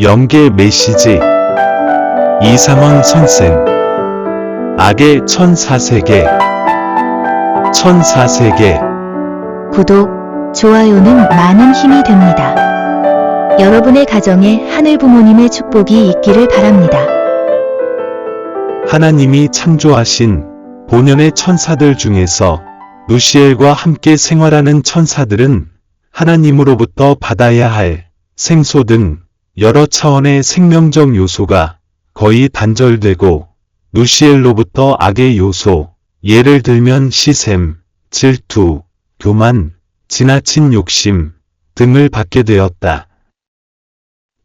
영계 메시지 이상원 선생 악의 천사세계 천사세계 구독, 좋아요는 많은 힘이 됩니다. 여러분의 가정에 하늘 부모님의 축복이 있기를 바랍니다. 하나님이 창조하신 본연의 천사들 중에서 루시엘과 함께 생활하는 천사들은 하나님으로부터 받아야 할 생소 등 여러 차원의 생명적 요소가 거의 단절되고 루시엘로부터 악의 요소, 예를 들면 시샘, 질투, 교만, 지나친 욕심 등을 받게 되었다.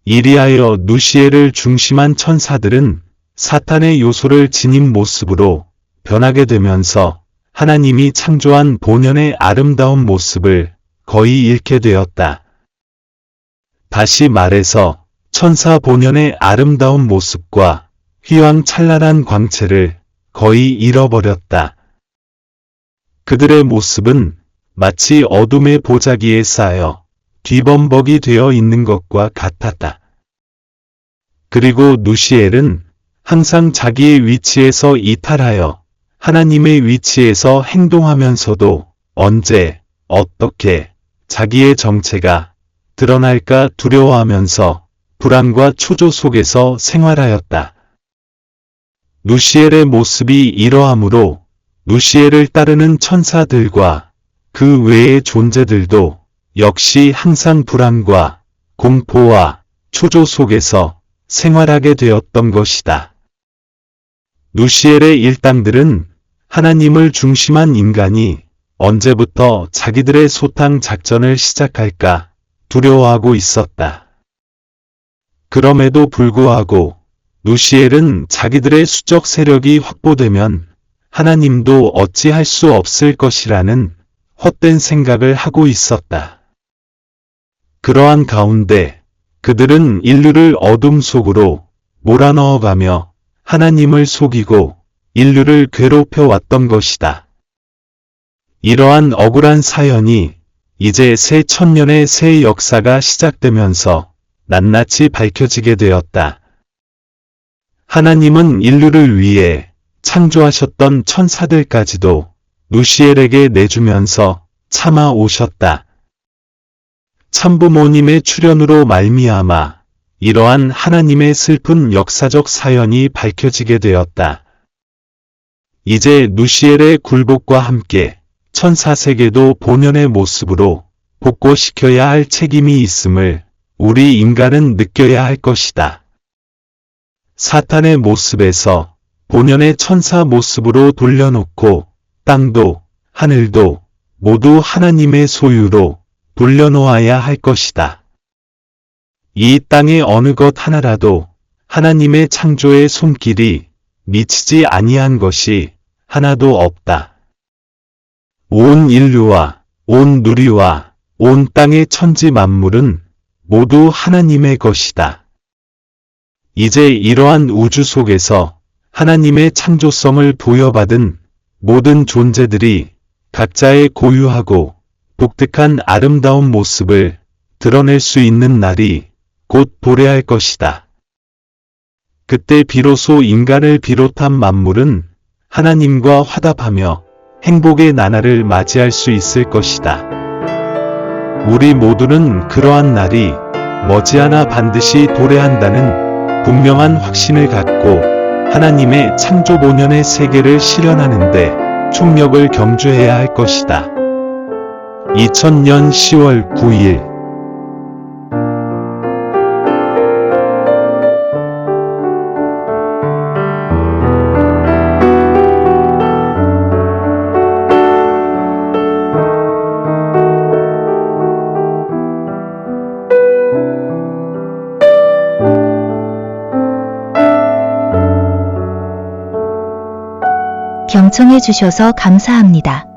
이리하여 루시엘을 중심한 천사들은 사탄의 요소를 지닌 모습으로 변하게 되면서 하나님이 창조한 본연의 아름다운 모습을 거의 잃게 되었다. 다시 말해서 천사 본연의 아름다운 모습과 휘황찬란한 광채를 거의 잃어버렸다. 그들의 모습은 마치 어둠의 보자기에 쌓여 뒤범벅이 되어 있는 것과 같았다. 그리고 누시엘은 항상 자기의 위치에서 이탈하여 하나님의 위치에서 행동하면서도 언제, 어떻게 자기의 정체가 드러날까 두려워하면서 불안과 초조 속에서 생활하였다. 루시엘의 모습이 이러하므로 루시엘을 따르는 천사들과 그 외의 존재들도 역시 항상 불안과 공포와 초조 속에서 생활하게 되었던 것이다. 루시엘의 일당들은 하나님을 중심한 인간이 언제부터 자기들의 소탕 작전을 시작할까 두려워하고 있었다. 그럼에도 불구하고 루시엘은 자기들의 수적 세력이 확보되면 하나님도 어찌할 수 없을 것이라는 헛된 생각을 하고 있었다. 그러한 가운데 그들은 인류를 어둠 속으로 몰아넣어가며 하나님을 속이고 인류를 괴롭혀 왔던 것이다. 이러한 억울한 사연이 이제 새 천년의 새 역사가 시작되면서 낱낱이 밝혀지게 되었다. 하나님은 인류를 위해 창조하셨던 천사들까지도 루시엘에게 내주면서 참아 오셨다. 참부모님의 출현으로 말미암아 이러한 하나님의 슬픈 역사적 사연이 밝혀지게 되었다. 이제 누시엘의 굴복과 함께 천사세계도 본연의 모습으로 복고시켜야 할 책임이 있음을 우리 인간은 느껴야 할 것이다. 사탄의 모습에서 본연의 천사 모습으로 돌려놓고 땅도 하늘도 모두 하나님의 소유로 돌려놓아야 할 것이다. 이 땅의 어느 것 하나라도 하나님의 창조의 손길이 미치지 아니한 것이 하나도 없다. 온 인류와 온 누리와 온 땅의 천지 만물은 모두 하나님의 것이다. 이제 이러한 우주 속에서 하나님의 창조성을 부여받은 모든 존재들이 각자의 고유하고 독특한 아름다운 모습을 드러낼 수 있는 날이 곧 도래할 것이다. 그때 비로소 인간을 비롯한 만물은 하나님과 화답하며 행복의 나날을 맞이할 수 있을 것이다. 우리 모두는 그러한 날이 머지않아 반드시 도래한다는 분명한 확신을 갖고 하나님의 창조 본연의 세계를 실현하는데 총력을 경주해야 할 것이다. 2000년 10월 9일 경청해 주셔서 감사합니다.